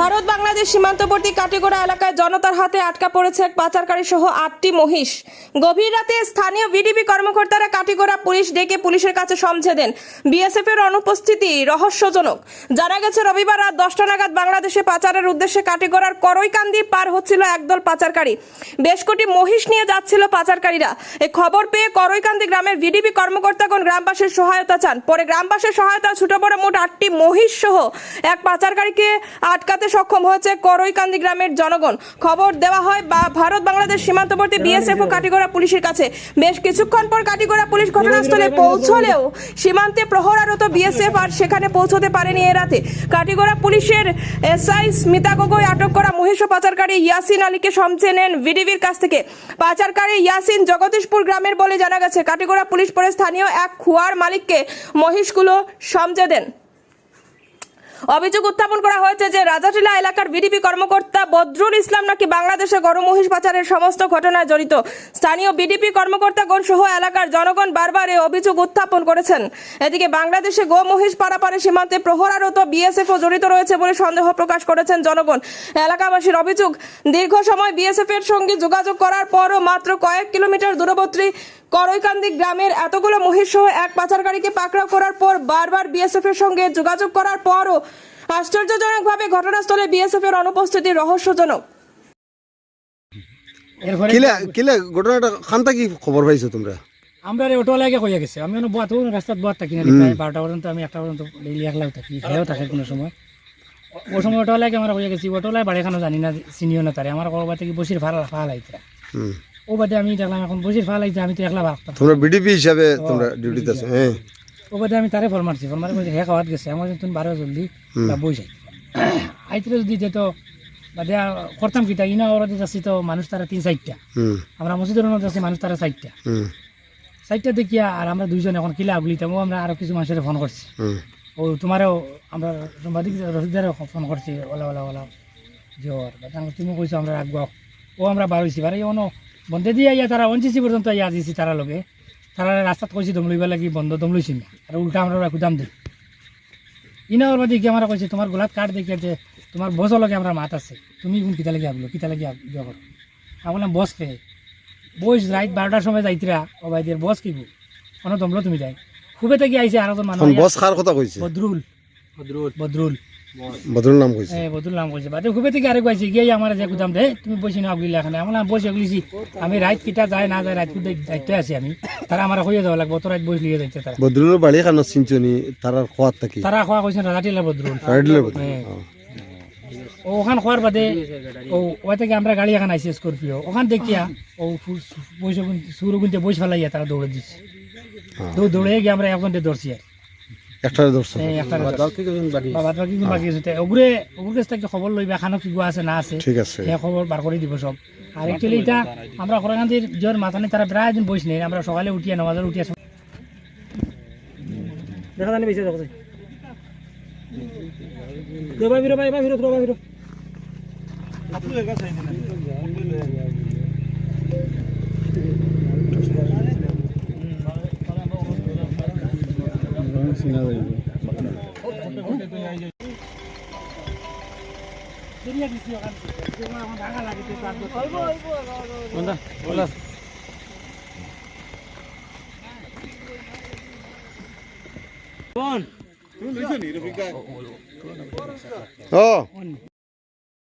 ভারত বাংলাদেশ সীমান্তবর্তী কাটিগোড়া এলাকায় জনতার হাতে আটকা পড়েছে এক পাচারকারী সহ আটটি মহিষ। গভীর রাতে স্থানীয় ভিডিপি কর্মকর্তারা কাটিগোড়া পুলিশ ডেকে পুলিশের কাছে সমঝে দেন। বিএসএফ এর অনুপস্থিতি রহস্যজনক। জানা গেছে, রবিবার রাত দশটা নাগাদ বাংলাদেশে পাচারের উদ্দেশ্যে কাটিগোড়ার করইকান্দি পার হচ্ছিল একদল পাচারকারী। বেশ কোটি মহিষ নিয়ে যাচ্ছিল পাচারকারীরা। এই খবর পেয়ে করইকান্দি গ্রামের ভিডিপি কর্মকর্তাগণ গ্রামবাসীর সহায়তা চান। পরে গ্রামবাসীর সহায়তা ছুটে পড়ে মোট আটটি মহিষ সহ এক পাচারকারীকে আটকাতে সক্ষম হয়েছে করইকান্দি গ্রামের জনগণ। খবর দেওয়া হয় বা ভারত বাংলাদেশ সীমান্তবর্তী বিএসএফ ও কাটিগড়া পুলিশের কাছে। বেশ কিছুক্ষণ পর কাটিগড়া পুলিশ ঘটনাস্থলে পৌঁছলেও সীমান্তে প্রহরারত বিএসএফ আর সেখানে পৌঁছতে পারেনি এ রাতে। কাটিগড়া পুলিশের এসআই স্মিতা গগৈ আটক করা মহিষ পাচারকারী ইয়াসিন আলীকে সমছে নেন ভিডিবির কাছ থেকে। পাচারকারী ইয়াসিন জগদীশপুর গ্রামের বলে জানা গেছে কাটিগড়া পুলিশ পরে স্থানীয় এক খুয়ার মালিককে মহিষগুলো সমঝে দেন। অভিযোগ উত্থাপন করা হয়েছে যে রাজাটিলা এলাকার বিডিপি কর্মকর্তা বদরুল ইসলাম নাকি বাংলাদেশে গরু মহিষ পাচারের সমস্ত ঘটনায় জড়িত। স্থানীয় বিডিপি কর্মকর্তাগণ সহ এলাকার জনগণ বারবার এই অভিযোগ উত্থাপন করেছেন। এদিকে বাংলাদেশে গো মহিষ পারাপারে সীমান্তে প্রহরারত বিএসএফও জড়িত রয়েছে বলে সন্দেহ প্রকাশ করেছেন জনগণ। এলাকাবাসীর অভিযোগ, দীর্ঘ সময় বিএসএফ এর সঙ্গে যোগাযোগ করার পরও মাত্র কয়েক কিলোমিটার দূরবর্তী করইকান্দি গ্রামের এতগুলো মহিষ সহ এক পাচারকারীকে পাকড়াও করার পর বারবার বিএসএফ এর সঙ্গে যোগাযোগ করার পরও আশ্চর্যজনকভাবে ঘটনাস্থলে বিএসএফ এর অনুপস্থিতি রহস্যজনক। এরপরে কিলে কিলে ঘটনাটা খান্তা কি খবর পাইছো তোমরা? আমরা কইয়া গেছে। আমি অনেক বাত রাস্তাত বাত থাকি না প্রায় বারোটা পর্যন্ত আমি একটা পর্যন্ত ডেইলি একলাও থাকি খেয়েও থাকে কোনো সময়। আমরা কইয়া গেছি অটোওয়ালাই বাড়ি এখানে জানি না চিনিও না তারে। আমার করবা থেকে বসির ভাড়া ফাল আইতরা হুম। ও বাদে আমি দেখলাম এখন বসির ফাল আইতে আমি তো একলা ভাবতাম তোমরা বিডিপি হিসাবে তোমরা ডিউটিতে আছো হ্যাঁ। ও বাদে আমি তারে ফোন মারছি ফোন মারি বলছি হে খাওয়াত গেছে আমার তুমি বারো জলদি বই যাই আইতরে যদি যেত বাদে করতাম ইনা ওরা যাচ্ছি তো মানুষ তারা তিন চারটা। আমরা মসজিদের যাচ্ছি মানুষ তারা চারটা। সাইডটা দেখিয়া আর আমরা দুইজন এখন কিলা আগুলিতাম ও আমরা আরও কিছু মানুষের ফোন করছি। ও তোমারও আমরা সাংবাদিক রসিদারও ফোন করছি ওলা ওলা ওলা জোর তুমি কইছো আমরা রাখব। ও আমরা বারোইছি বারে অন বন্ধে দিয়ে ইয়া তারা অনচিসি পর্যন্ত ইয়া দিছি তারা লগে। তারা রাস্তাত কইছি দম লইবা লাগি বন্ধ দম লইছি না। আর উল্টা আমরা ওরা কুদাম দিই ইনা ওর মধ্যে কি আমরা কইছি তোমার গোলাপ কাঠ দেখে যে তোমার বস লগে আমরা মাত আছে। তুমি কোন কিতা লাগি আবলো কিতা লাগি ইয়া করো আমি বললাম বস কে? বইস রাত বারোটার সময় যাইতিরা ও ভাই দিয়ে বস কি কোনো দমলো তুমি যাই। খুবে থেকে আইছে আর মানুষ বস কার কথা কইছে বদরুল বদরুল বদরুল বদরুল নাম কইছে? হ্যাঁ বদরুল নাম কইছে। বাদে খুবে থেকে আরেক কইছে গিয়ে আমার যে কুদাম তুমি বসে না আগলিলা এখানে। আমরা বসে গলিছি আমি রাত কিটা যায় না যায় রাত কুদে দায়িত্ব আছি আমি। তারা আমার হয়ে যাওয়া লাগবে তো রাত বসে লিয়ে যাইছে তারা। বদরুলের বাড়ি খানো চিনচনি তার খোয়াত থাকি তারা খোয়া কইছেন রাজাটিলা বদরুল। রাইডলের বদরুল হ্যাঁ। ওখান খোয়ার বাদে ও ওই থেকে আমরা গাড়ি এখন আইসি স্করপিও। ওখান দেখিয়া ও বসে সুর গুনতে বসে ফেলাইয়া তারা দৌড়ে দিচ্ছে হ্যাঁ। দৌড়ে গিয়ে আমরা ঘণ্টা দৌড়ছি আর একটা দর্শন এই একটা বাবা বাকি? আছে? ওগুরে ওগুর কাছ থেকে খবর লইবা খানো কি আছে না আছে? ঠিক আছে। সেই খবর বার করে দিব সব আর একচুয়ালি এটা আমরা খরাকান্দির জোর মাথানে তারা প্রায় দিন বইস নেই আমরা সকালে উঠিয়া নমাজের উঠিয়া দেখা জানি বেশি দেখা যায় রবা বিরো ভাই ভাই বিরো রবা বিরো দেরিয়া দিছি ওখান থেকে আমার ভাঙা লাগে তো তার কোনটা বলা কোন ও